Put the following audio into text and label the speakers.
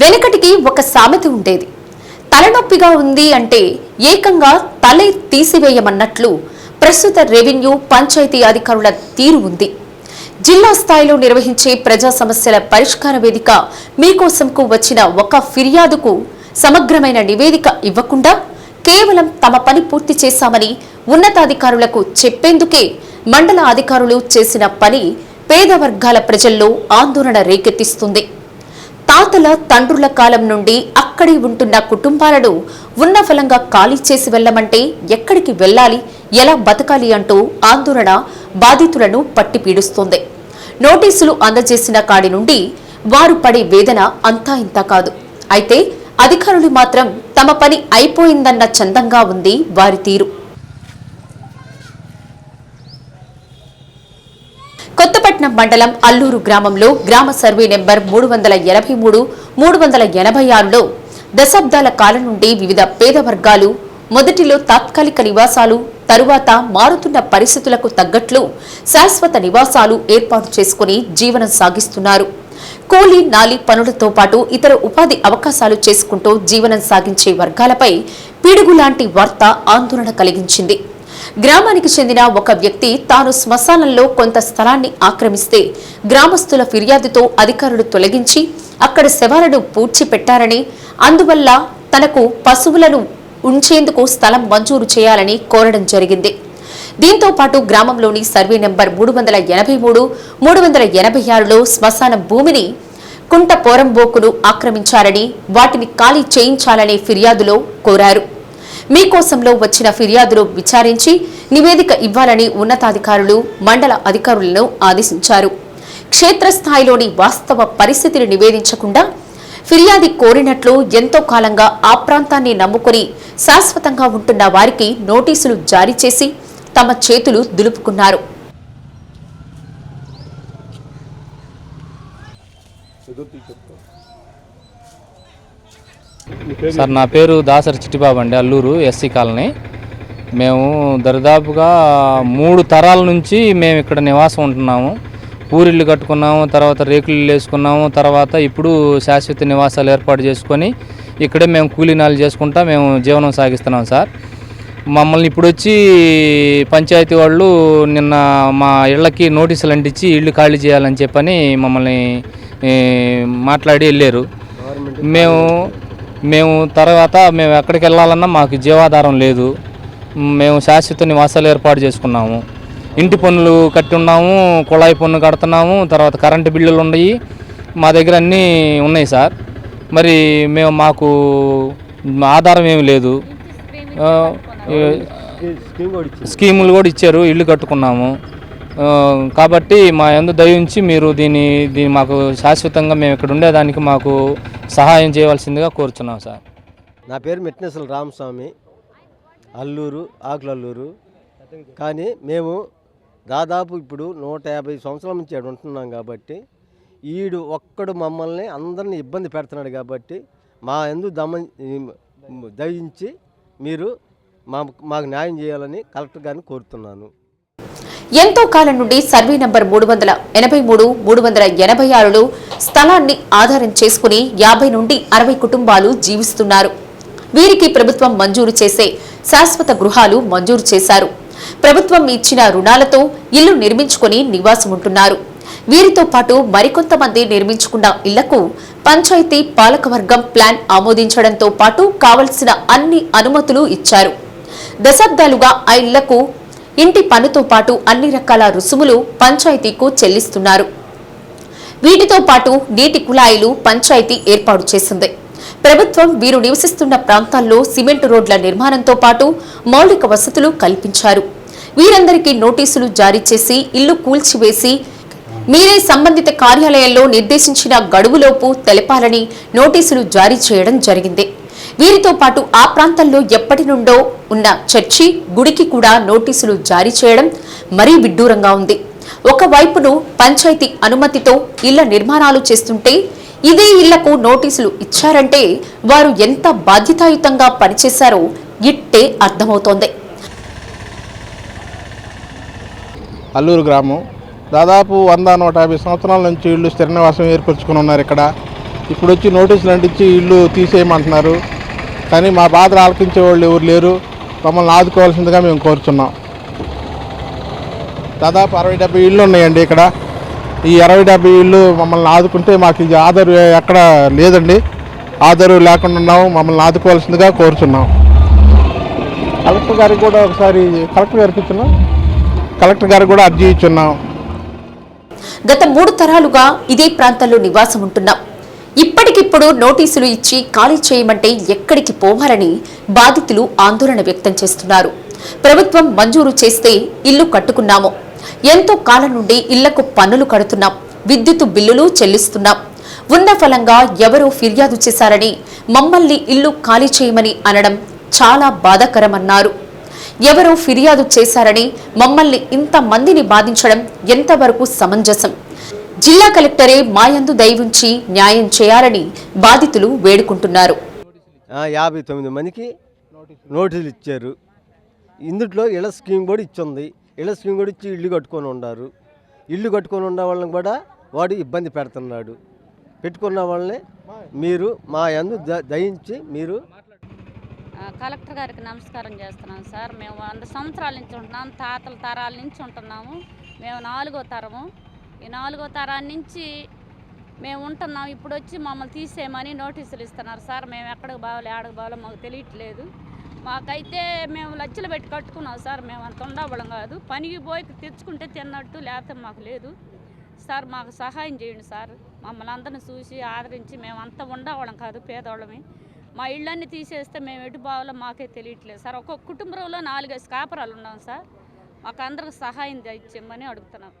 Speaker 1: వెనకటికి ఒక సామెత ఉండేది. తలనొప్పిగా ఉంది అంటే ఏకంగా తల తీసివేయమన్నట్లు ప్రస్తుత రెవెన్యూ పంచాయతీ అధికారుల తీరు ఉంది. జిల్లా స్థాయిలో నిర్వహించే ప్రజా సమస్యల పరిష్కార వేదిక మీకోసంకు వచ్చిన ఒక ఫిర్యాదుకు సమగ్రమైన నివేదిక ఇవ్వకుండా కేవలం తమ పని పూర్తి చేశామని ఉన్నతాధికారులకు చెప్పేందుకే మండల అధికారులు చేసిన పని పేద వర్గాల ప్రజల్లో ఆందోళన రేకెత్తిస్తుంది. తాతల తండ్రుల కాలం నుండి అక్కడే ఉంటున్న కుటుంబాలను ఉన్న ఫలంగా ఖాళీ చేసి వెళ్ళమంటే ఎక్కడికి వెళ్ళాలి ఎలా బతకాలి అంటూ ఆందోళన బాధితులను పట్టిపీడుస్తోంది నోటీసులు అందజేసిన కాడి నుండి వారు పడే వేదన అంతా ఇంత కాదు. అయితే అధికారులు మాత్రం తమ పని అయిపోయిందన్న చందంగా ఉంది వారి తీరు. కొత్తపట్నం మండలం అల్లూరు గ్రామంలో గ్రామ సర్వే నెంబర్ మూడు వందల ఎనభై మూడు మూడు వందల ఎనభై ఆరులో దశాబ్దాల కాలం నుండి వివిధ పేద వర్గాలు మొదటిలో తాత్కాలిక నివాసాలు తరువాత మారుతున్న పరిస్థితులకు తగ్గట్లు శాశ్వత నివాసాలు ఏర్పాటు చేసుకుని జీవనం సాగిస్తున్నారు. కూలీ నాలి పనులతో పాటు ఇతర ఉపాధి అవకాశాలు చేసుకుంటూ జీవనం సాగించే వర్గాలపై పిడుగు లాంటి వార్త ఆందోళన కలిగించింది. గ్రామానికి చెందిన ఒక వ్యక్తి తాను శ్మశానంలో కొంత స్థలాన్ని ఆక్రమిస్తే గ్రామస్తుల ఫిర్యాదుతో అధికారులు తొలగించి అక్కడ శవాలను పూడ్చిపెట్టారని అందువల్ల తనకు పశువులను ఉంచేందుకు స్థలం మంజూరు చేయాలని కోరడం జరిగింది. దీంతో పాటు గ్రామంలోని సర్వే నెంబర్ మూడు వందల ఎనభై మూడు మూడు వందల ఎనభై ఆరులో శ్మశాన భూమిని కుంట పోరంబోకును ఆక్రమించారని వాటిని ఖాళీ చేయించాలనే ఫిర్యాదులో కోరారు. మీకోసంలో వచ్చిన ఫిర్యాదులు విచారించి నివేదిక ఇవ్వాలని ఉన్నతాధికారులు మండల అధికారులను ఆదేశించారు. క్షేత్రస్థాయిలోని వాస్తవ పరిస్థితిని నివేదించకుండా ఫిర్యాది కోరినట్లు ఎంతో కాలంగా ఆ ప్రాంతాన్ని నమ్ముకొని శాశ్వతంగా ఉంటున్న వారికి నోటీసులు జారీ చేసి తమ చేతులు దులుపుకున్నారు.
Speaker 2: సార్ నా పేరు దాసరి చిట్టిబాబు అండి అల్లూరు ఎస్సీ కాలనీ. మేము దరిదాపుగా మూడు తరాల నుంచి మేము ఇక్కడ నివాసం ఉంటున్నాము. పూరిళ్ళు కట్టుకున్నాము తర్వాత రేకులు వేసుకున్నాము తర్వాత ఇప్పుడు శాశ్వత నివాసాలు ఏర్పాటు చేసుకొని ఇక్కడే మేము కూలీనాలు చేసుకుంటా మేము జీవనం సాగిస్తున్నాం సార్. మమ్మల్ని ఇప్పుడు వచ్చి పంచాయతీ వాళ్ళు నిన్న మా ఇళ్ళకి నోటీసులు అంటించి ఇల్లు ఖాళీ చేయాలని చెప్పని మమ్మల్ని మాట్లాడి వెళ్ళారు. మేము మేము తర్వాత మేము ఎక్కడికి వెళ్ళాలన్నా మాకు జీవాధారం లేదు. మేము శాశ్వత నివాసాలు ఏర్పాటు చేసుకున్నాము. ఇంటి పన్నులు కట్టి ఉన్నాము కుళాయి పన్ను కడుతున్నాము తర్వాత కరెంటు బిల్లులు ఉన్నాయి. మా దగ్గర అన్నీ ఉన్నాయి సార్. మరి మేము మాకు ఆధారం ఏమి లేదు. స్కీములు కూడా ఇచ్చారు ఇల్లు కట్టుకున్నాము. కాబట్టి మా ఎందు దయించి మీరు దీన్ని దీన్ని మాకు శాశ్వతంగా మేము ఇక్కడ ఉండేదానికి మాకు సహాయం చేయవలసిందిగా కోరుతున్నాం సార్.
Speaker 3: నా పేరు మెట్నెసల రామస్వామి అల్లూరు ఆకులల్లూరు. కానీ మేము దాదాపు ఇప్పుడు నూట యాభై సంవత్సరాల నుంచి ఇక్కడ ఉంటున్నాం కాబట్టి ఈడు ఒక్కడు మమ్మల్ని అందరిని ఇబ్బంది పెడుతున్నాడు కాబట్టి మా ఎందు దమ దయించి మీరు మా మాకు న్యాయం చేయాలని కలెక్టర్ గారిని కోరుతున్నాను.
Speaker 1: ఎంతో కాలం నుండి సర్వే నంబర్ మూడు వందల ఎనభై మూడు మూడు వందల ఎనభై ఆరులో స్థలాన్ని ఆధారం చేసుకుని యాభై నుండి అరవై కుటుంబాలు జీవిస్తున్నారు. వీరికి ప్రభుత్వం మంజూరు చేసే శాశ్వత గృహాలు మంజూరు చేశారు. ప్రభుత్వం ఇచ్చిన రుణాలతో ఇల్లు నిర్మించుకొని నివాసం ఉంటున్నారు. వీరితో పాటు మరికొంతమంది నిర్మించుకున్న ఇళ్ళకు పంచాయతీ పాలకవర్గం ప్లాన్ ఆమోదించడంతో పాటు కావలసిన అన్ని అనుమతులు ఇచ్చారు. దశాబ్దాలుగా ఆ ఇళ్ళకు ఇంటి పన్నుతో పాటు అన్ని రకాల రుసుములు పంచాయతీకు చెల్లిస్తున్నారు. వీటితో పాటు నీటి కుళాయిలు పంచాయతీ ఏర్పాటు చేసింది. ప్రభుత్వం వీరు నివసిస్తున్న ప్రాంతాల్లో సిమెంట్ రోడ్ల నిర్మాణంతో పాటు మౌలిక వసతులు కల్పించారు. వీరందరికీ నోటీసులు జారీ చేసి ఇల్లు కూల్చివేసి మీరే సంబంధిత కార్యాలయంలో నిర్దేశించిన గడువులోపు తెలపాలని నోటీసులు జారీ చేయడం జరిగింది. వీరితో పాటు ఆ ప్రాంతంలో ఎప్పటి నుండో ఉన్న చర్చి గుడికి కూడా నోటీసులు జారీ చేయడం మరీ విడ్డూరంగా ఉంది. ఒకవైపును పంచాయతీ అనుమతితో ఇళ్ళ నిర్మాణాలు చేస్తుంటే ఇదే ఇళ్ళకు నోటీసులు ఇచ్చారంటే వారు ఎంత బాధ్యతాయుతంగా పనిచేశారో ఇట్టే అర్థమవుతోంది.
Speaker 4: అల్లూరు గ్రామం. దాదాపు వంద నూట యాభై సంవత్సరాల నుంచి ఇళ్ళు స్థిర నివాసం ఏర్పరచుకుని ఉన్నారు ఇక్కడ. ఇప్పుడు వచ్చి నోటీసులు అంటించి ఇల్లు తీసేయమంటున్నారు. కానీ మా బాధలు ఆలకించే వాళ్ళు ఎవరు లేరు. మమ్మల్ని ఆదుకోవాల్సిందిగా మేము కోరుచున్నాం. దాదాపు అరవై డెబ్బై ఇళ్ళు ఉన్నాయండి ఇక్కడ. ఈ అరవై డెబ్బై ఇళ్ళు మమ్మల్ని ఆదుకుంటే మాకు ఇది ఆధారు ఎక్కడ లేదండి. ఆధారు లేకుండా ఉన్నాము మమ్మల్ని ఆదుకోవాల్సిందిగా కోరుచున్నాం. కలెక్టర్ గారికి కూడా ఒకసారి కలెక్టర్ గారికి ఇచ్చున్నాం. కలెక్టర్ గారికి కూడా అర్జీ ఇచ్చున్నాం.
Speaker 1: గత మూడు తరాలుగా ఇదే ప్రాంతంలో నివాసం ఉంటున్నాం. ఇప్పటికిప్పుడు నోటీసులు ఇచ్చి ఖాళీ చేయమంటే ఎక్కడికి పోవాలని బాధితులు ఆందోళన వ్యక్తం చేస్తున్నారు. ప్రభుత్వం మంజూరు చేస్తే ఇల్లు కట్టుకున్నాము. ఎంతో కాలం నుండి ఇళ్ళకు పన్నులు కడుతున్నాం. విద్యుత్ బిల్లులు చెల్లిస్తున్నాం. ఉన్న ఫలంగా ఎవరో ఫిర్యాదు చేశారని మమ్మల్ని ఇల్లు ఖాళీ చేయమని అనడం చాలా బాధాకరమన్నారు. ఎవరో ఫిర్యాదు చేశారని మమ్మల్ని ఇంత మందిని బాధించడం ఎంతవరకు సమంజసం? జిల్లా కలెక్టరే మాయందు దయవుంచి న్యాయం చేయాలని బాధితులు వేడుకుంటున్నారు.
Speaker 3: యాభై తొమ్మిది మందికి నోటీసులు ఇచ్చారు. ఇందులో ఇళ్ళ స్కీమ్ కూడా ఇచ్చింది. ఇళ్ళ స్కీమ్ కూడా ఇచ్చి ఇల్లు కట్టుకొని ఉన్నారు ఇల్లు కట్టుకొని ఉన్న వాళ్ళని కూడా వాడు ఇబ్బంది పెడుతున్నాడు. పెట్టుకున్న వాళ్ళని మీరు మా యందు ద- దయించి మీరు
Speaker 5: కలెక్టర్ గారికి నమస్కారం చేస్తున్నాం సార్. మేము వంద సంవత్సరాల నుంచి ఉంటున్నాం. తాతల తరాల నుంచి ఉంటున్నాము. మేము నాలుగో తరము. ఈ నాలుగో తరాన్ని నుంచి మేము ఉంటున్నాం. ఇప్పుడు వచ్చి మమ్మల్ని తీసేయమని నోటీసులు ఇస్తున్నారు సార్. మేము ఎక్కడికి బాగాలి ఆడకు బాగాలో మాకు తెలియట్లేదు. మాకైతే మేము లచ్చలు పెట్టి కట్టుకున్నాం సార్. మేము అంత ఉండవడం కాదు. పనికి పోయి తెచ్చుకుంటే తిన్నట్టు లేకపోతే మాకు లేదు. సార్ మాకు సహాయం చేయండి సార్. మమ్మల్ని అందరిని చూసి ఆదరించి మేము అంత ఉండవడం కాదు పేదవాళ్ళమే మా ఇళ్ళన్నీ తీసేస్తే మేము ఎటు పోవాలో మాకే తెలియట్లేదు సార్. ఒక్కొక్క కుటుంబంలో నాలుగైదు కాపురాలు ఉన్నాం సార్. మాకు అందరికి సహాయం తెచ్చిమ్మని అడుగుతున్నాం.